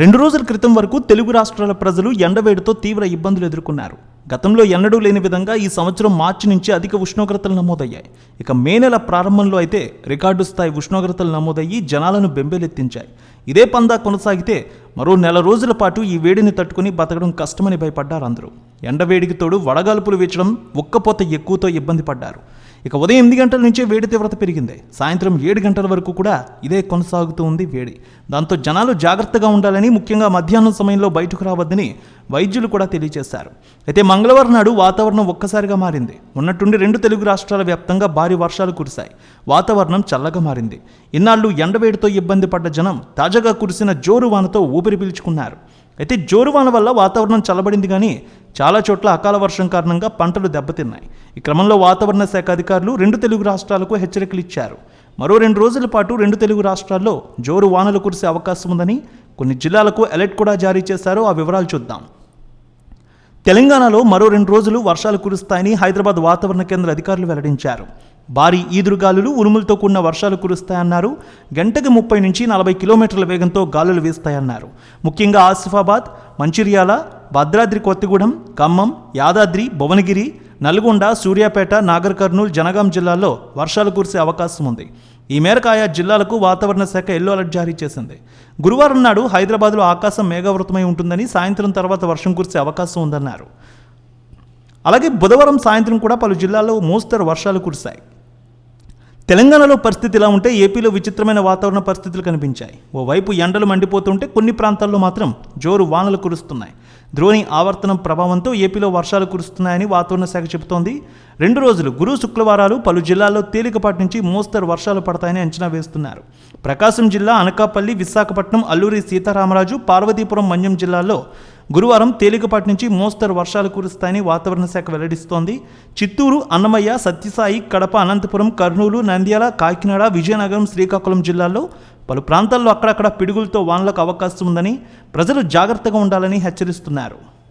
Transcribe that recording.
రెండు రోజుల క్రితం వరకు తెలుగు రాష్ట్రాల ప్రజలు ఎండవేడితో తీవ్ర ఇబ్బందులు ఎదుర్కొన్నారు. గతంలో ఎన్నడూ లేని విధంగా ఈ సంవత్సరం మార్చి నుంచి అధిక ఉష్ణోగ్రతలు నమోదయ్యాయి. ఇక మే నెల ప్రారంభంలో అయితే రికార్డు స్థాయి ఉష్ణోగ్రతలు నమోదయ్యి జనాలను బెంబేలెత్తించాయి. ఇదే పందా కొనసాగితే మరో నెల రోజుల పాటు ఈ వేడిని తట్టుకుని బతకడం కష్టమని భయపడ్డారు అందరూ. ఎండవేడికి తోడు వడగాల్పులు వీచడం ఉక్కపోత ఎక్కువతో ఇబ్బంది పడ్డారు. ఇక ఉదయం ఎనిమిది గంటల నుంచే వేడి తీవ్రత పెరిగింది. సాయంత్రం ఏడు గంటల వరకు కూడా ఇదే కొనసాగుతూ ఉంది వేడి. దాంతో జనాలు జాగ్రత్తగా ఉండాలని ముఖ్యంగా మధ్యాహ్నం సమయంలో బయటకు రావద్దని వైద్యులు కూడా తెలియజేశారు. అయితే మంగళవారం నాడు వాతావరణం ఒక్కసారిగా మారింది. ఉన్నట్టుండి రెండు తెలుగు రాష్ట్రాల వ్యాప్తంగా భారీ వర్షాలు కురిశాయి. వాతావరణం చల్లగా మారింది. ఇన్నాళ్ళు ఎండవేడితో ఇబ్బంది పడ్డ జనం తాజాగా కురిసిన జోరు వానతో ఊపిరి పీల్చుకున్నారు. అయితే జోరువాన వల్ల వాతావరణం చల్లబడింది కానీ చాలా చోట్ల అకాల వర్షం కారణంగా పంటలు దెబ్బతిన్నాయి. ఈ క్రమంలో వాతావరణ శాఖ అధికారులు రెండు తెలుగు రాష్ట్రాలకు హెచ్చరికలు ఇచ్చారు. మరో రెండు రోజుల పాటు రెండు తెలుగు రాష్ట్రాల్లో జోరు వానలు కురిసే అవకాశం ఉందని కొన్ని జిల్లాలకు అలర్ట్ కూడా జారీ చేశారు ఆ వివరాలు చూద్దాం. తెలంగాణలో మరో రెండు రోజులు వర్షాలు కురుస్తాయని హైదరాబాద్ వాతావరణ కేంద్ర అధికారులు వెల్లడించారు. భారీ ఈదురుగాలులు ఉరుములతో కూడిన వర్షాలు కురుస్తాయన్నారు. గంటకు ముప్పై నుంచి నలభై కిలోమీటర్ల వేగంతో గాలులు వీస్తాయన్నారు. ముఖ్యంగా ఆసిఫాబాద్ మంచిర్యాల భద్రాద్రి కొత్తగూడెం ఖమ్మం యాదాద్రి భువనగిరి నల్గొండ సూర్యాపేట నాగర్ కర్నూలు జనగాం జిల్లాల్లో వర్షాలు కురిసే అవకాశం ఉంది. ఈ మేరకు ఆయా జిల్లాలకు వాతావరణ శాఖ ఎల్లో అలర్ట్ జారీ చేసింది. గురువారం నాడు హైదరాబాద్లో ఆకాశం మేఘావృతమై ఉంటుందని సాయంత్రం తర్వాత వర్షం కురిసే అవకాశం ఉందన్నారు. అలాగే బుధవారం సాయంత్రం కూడా పలు జిల్లాల్లో మోస్తరు వర్షాలు కురిశాయి. తెలంగాణలో పరిస్థితి ఇలా ఉంటే ఏపీలో విచిత్రమైన వాతావరణ పరిస్థితులు కనిపించాయి. ఓవైపు ఎండలు మండిపోతుంటే కొన్ని ప్రాంతాల్లో మాత్రం జోరు వానలు కురుస్తున్నాయి. ద్రోణి ఆవర్తనం ప్రభావంతో ఏపీలో వర్షాలు కురుస్తున్నాయని వాతావరణ శాఖ చెబుతోంది. రెండు రోజులు గురు శుక్రవారాలు పలు జిల్లాల్లో తేలికపాటి నుంచి మోస్తరు వర్షాలు పడతాయని అంచనా వేస్తున్నారు. ప్రకాశం జిల్లా అనకాపల్లి విశాఖపట్నం అల్లూరి సీతారామరాజు పార్వతీపురం మన్యం జిల్లాల్లో గురువారం తేలికపాటి నుంచి మోస్తరు వర్షాలు కురుస్తాయని వాతావరణ శాఖ వెల్లడిస్తోంది. చిత్తూరు అన్నమయ్య సత్యసాయి కడప అనంతపురం కర్నూలు నంద్యాల కాకినాడ విజయనగరం శ్రీకాకుళం జిల్లాల్లో పలు ప్రాంతాల్లో అక్కడక్కడ పిడుగులతో వానలకు అవకాశం ఉందని ప్రజలు జాగ్రత్తగా ఉండాలని హెచ్చరిస్తున్నారు.